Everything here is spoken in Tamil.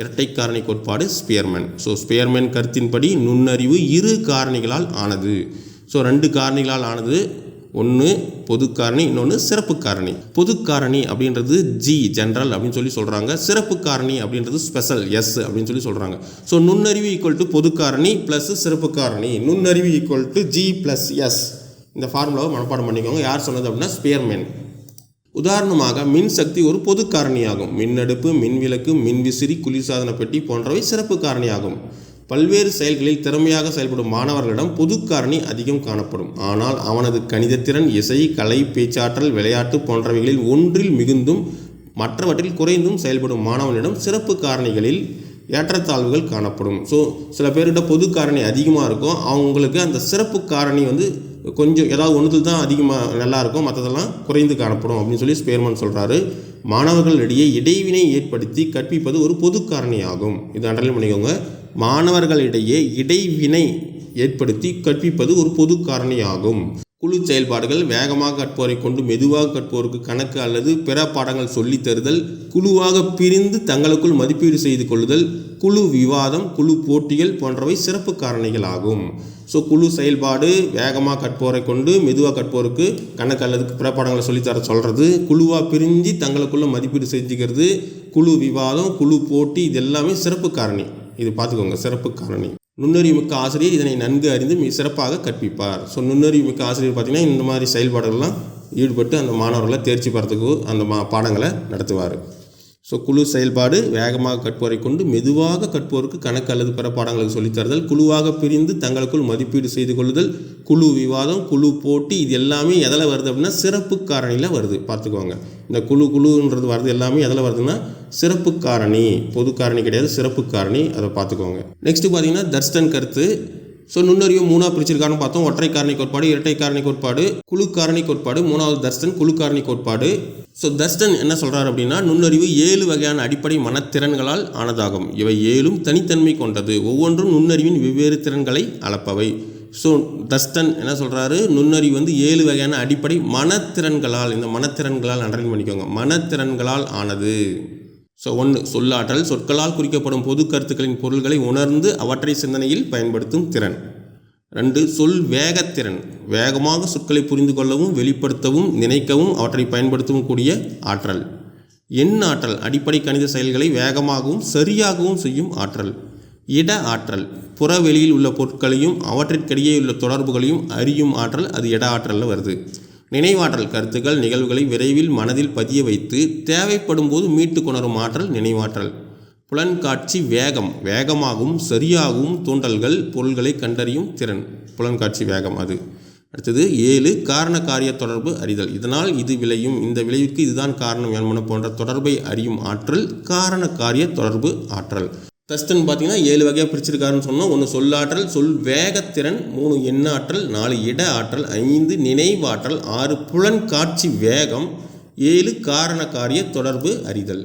இரட்டை காரணி கோட்பாடு ஸ்பியர்மேன் ஸோ ஸ்பியர்மேன் கருத்தின்படி நுண்ணறிவு இரு காரணிகளால் ஆனது. ஸோ ரெண்டு காரணிகளால் ஆனது. ஒன்று பொது காரணி இன்னொன்று சிறப்பு காரணி. பொது காரணி அப்படின்றது ஜி ஜென்ரல் அப்படின்னு சொல்லி சொல்கிறாங்க சிறப்பு காரணி அப்படின்றது ஸ்பெஷல் எஸ் அப்படின்னு சொல்லி சொல்கிறாங்க ஸோ நுண்ணறிவு ஈக்குவல் டு பொது காரணி ப்ளஸ் சிறப்பு காரணி. நுண்ணறிவு equal to G plus S இந்த ஃபார்முலாவை மனப்பாடம் பண்ணிக்கோங்க. யார் சொன்னது அப்படின்னா ஸ்பியர்மேன் உதாரணமாக மின்சக்தி ஒரு பொது காரணியாகும். மின்னடுப்பு மின்விளக்கு மின்விசிறி குளிர்சாதன பெட்டி போன்றவை சிறப்பு காரணியாகும். பல்வேறு செயல்களில் திறமையாக செயல்படும் மாணவர்களிடம் பொது காரணி அதிகம் காணப்படும். ஆனால் அவனது கணிதத்திறன் இசை கலை பேச்சாற்றல் விளையாட்டு போன்றவைகளில் ஒன்றில் மிகுந்தும் மற்றவற்றில் குறைந்தும் செயல்படும் மாணவனிடம் சிறப்பு காரணிகளில் ஏற்றத்தாழ்வுகள் காணப்படும். ஸோ சில பேர்கிட்ட பொது காரணி அதிகமாக இருக்கும். அவங்களுக்கு அந்த சிறப்பு காரணி வந்து கொஞ்சம் ஏதாவது ஒன்றுத்தில் தான் அதிகமாக நல்லா இருக்கும் மற்றதெல்லாம் குறைந்து காணப்படும் அப்படின்னு சொல்லி ஸ்பேர்மன் சொல்கிறாரு மாணவர்களிடையே இடைவினை ஏற்படுத்தி கற்பிப்பது ஒரு பொது காரணியாகும். இது அண்டர்லைன் பண்ணிக்கோங்க. மாணவர்களிடையே இடைவினை ஏற்படுத்தி கற்பிப்பது ஒரு பொது காரணியாகும். குழு செயல்பாடுகள் வேகமாக கற்போரை கொண்டு மெதுவாக கற்போருக்கு கணக்கு அல்லது பிற பாடங்கள் சொல்லித் தருதல் குழுவாக பிரிந்து தங்களுக்குள் மதிப்பீடு செய்து கொள்ளுதல் குழு விவாதம் குழு போட்டிகள் போன்றவை சிறப்பு காரணிகள் ஆகும் ஸோ குழு செயல்பாடு வேகமாக கற்போரை கொண்டு மெதுவாக கற்போருக்கு கணக்கு அல்லது பிற பாடங்களை சொல்லித்தர சொல்கிறது குழுவாக பிரிஞ்சு தங்களுக்குள்ள மதிப்பீடு செஞ்சுக்கிறது குழு விவாதம் குழு போட்டி இது எல்லாமே சிறப்பு காரணி. இது பார்த்துக்கோங்க சிறப்பு காரணி. நுண்ணறிவு மிக்க ஆசிரியர் இதனை நன்கு அறிந்து மிக சிறப்பாக கற்பிப்பார். ஸோ நுண்ணறிவுமிக்க ஆசிரியர் பார்த்திங்கன்னா இந்த மாதிரி செயல்பாடுகள்லாம் ஈடுபட்டு அந்த மாணவர்களை தேர்ச்சி பெறத்துக்கு அந்த மா பாடங்களை நடத்துவார். ஸோ குழு செயல்பாடு வேகமாக கற்போரை கொண்டு மெதுவாக கற்போருக்கு கணக்கு அல்லது பிற பாடங்களுக்கு சொல்லித் தருதல் குழுவாக பிரிந்து தங்களுக்குள் மதிப்பீடு செய்து கொள்ளுதல் குழு விவாதம் குழு போட்டி இது எல்லாமே எதில் வருது அப்படின்னா சிறப்பு காரணியில் வருது. பார்த்துக்கோங்க. இந்த குழு குழுன்றது வருது எல்லாமே எதில் வருதுன்னா சிறப்பு காரணி பொது காரணி கிடையாது சிறப்பு காரணி. அதை பார்த்துக்கோங்க. நெக்ஸ்ட்டு பார்த்தீங்கன்னா தர்ஸ்டன் கருத்து. ஸோ நுண்ணறிவு மூணாக பிரிச்சிருக்காருன்னு பார்த்தோம். ஒற்றை காரணி கோட்பாடு இரட்டை காரணி கோட்பாடு குழு காரணி கோட்பாடு மூணாவது தர்ஸ்டன் குழு காரணி கோட்பாடு. ஸோ தர்ஸ்டன் என்ன சொல்கிறார் அப்படின்னா நுண்ணறிவு ஏழு வகையான அடிப்படை மனத்திறன்களால் ஆனதாகும். இவை ஏழும் தனித்தன்மை கொண்டது. ஒவ்வொன்றும் நுண்ணறிவின் வெவ்வேறு திறன்களை அளப்பவை. ஸோ தஸ்டன் என்ன சொல்கிறாரு நுண்ணறிவு வந்து ஏழு வகையான அடிப்படை மனத்திறன்களால் இந்த மனத்திறன்களால் அண்டர்லைன் பண்ணிக்கோங்க. மனத்திறன்களால் ஆனது. ஸோ ஒன்று சொல்லாற்றல் சொற்களால் குறிக்கப்படும் பொது கருத்துக்களின் பொருள்களை உணர்ந்து அவற்றை சிந்தனையில் பயன்படுத்தும் திறன். ரெண்டு சொல் வேகத்திறன் வேகமாக சொற்களை புரிந்து கொள்ளவும் வெளிப்படுத்தவும் நினைக்கவும் அவற்றை பயன்படுத்தவும் கூடிய ஆற்றல். எண் ஆற்றல் அடிப்படை கணித செயல்களை வேகமாகவும் சரியாகவும் செய்யும் ஆற்றல். இட ஆற்றல் புறவெளியில் உள்ள பொருட்களையும் அவற்றிற்கிடையே உள்ள தொடர்புகளையும் அறியும் ஆற்றல் அது இட ஆற்றலில் வருது. நினைவாற்றல் கருத்துக்கள் நிகழ்வுகளை விரைவில் மனதில் பதிய வைத்து தேவைப்படும் போது மீட்டு கொணரும் ஆற்றல் நினைவாற்றல். புலன்காட்சி வேகம் வேகமாகவும் சரியாகவும் தூண்டல்கள் பொருள்களை கண்டறியும் திறன். புலன்காட்சி வேகம் அது. அடுத்தது ஏழு காரண காரிய தொடர்பு அறிதல். இதனால் இது விளையும். இந்த விளைவுக்கு இதுதான் காரணம் என்பன போன்ற தொடர்பை அறியும் ஆற்றல் காரண காரிய தொடர்பு ஆற்றல். தஸ்தன் பார்த்தீங்கன்னா ஏழு வகையாக பிரிச்சிருக்காருன்னு சொன்னோம். ஒன்று சொல்லாற்றல் சொல் வேகத்திறன் மூணு எண்ணாற்றல் நாலு இட ஆற்றல் ஐந்து நினைவாற்றல் ஆறு புலன்காட்சி வேகம் ஏழு காரண காரிய தொடர்பு அறிதல்.